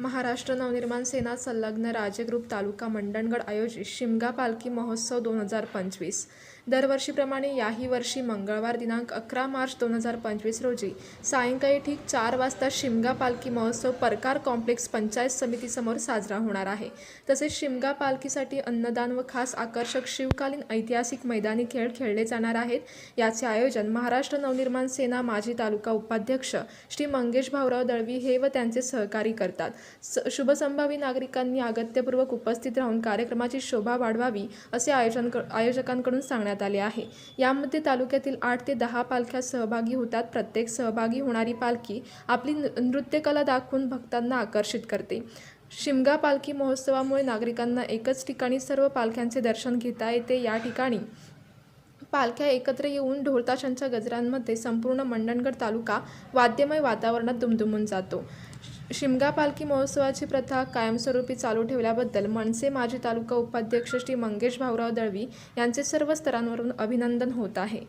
महाराष्ट्र नवनिर्माण सेना संलग्न राजग्रुप तालुका मंडणगड आयोजित शिमगा पालखी महोत्सव दोन हजार पंचवीस. दरवर्षीप्रमाणे याही वर्षी मंगळवार दिनांक अकरा मार्च दोन हजार पंचवीस रोजी सायंकाळी ठीक चार वाजता शिमगा पालखी महोत्सव परकार कॉम्प्लेक्स पंचायत समितीसमोर साजरा होणार आहे. तसेच शिमगा पालखीसाठी अन्नदान व खास आकर्षक शिवकालीन ऐतिहासिक मैदानी खेळ खेळले जाणार आहेत. याचे आयोजन महाराष्ट्र नवनिर्माण सेना माजी तालुका उपाध्यक्ष श्री मंगेश भाऊराव दळवी हे व त्यांचे सहकारी करतात. स शुभसंभावी नागरिकांनी अगत्यपूर्वक उपस्थित राहून कार्यक्रमाची शोभा वाढवावी असे आयोजन आयोजकांकडून सांगण्यात आले आहे. यामध्ये तालुक्यातील आठ ते दहा पालख्या सहभागी होतात. प्रत्येक सहभागी होणारी पालखी आपली नृ- नृत्यकला दाखवून भक्तांना आकर्षित करते. शिमगा पालखी महोत्सवामुळे नागरिकांना एकच ठिकाणी सर्व पालख्यांचे दर्शन घेता येते. या ठिकाणी पालख्या एकत्र येऊन ढोलताशांच्या गजरांमध्ये संपूर्ण मंडणगड तालुका वाद्यमय वातावरणात दुमदुमून जातो. शिमगा पालखी महोत्सवाची प्रथा कायमस्वरूपी चालू ठेवल्याबद्दल मनसे माजी तालुका उपाध्यक्ष श्री मंगेश भाऊराव दळवी यांचे सर्व स्तरांवरून अभिनंदन होत आहे.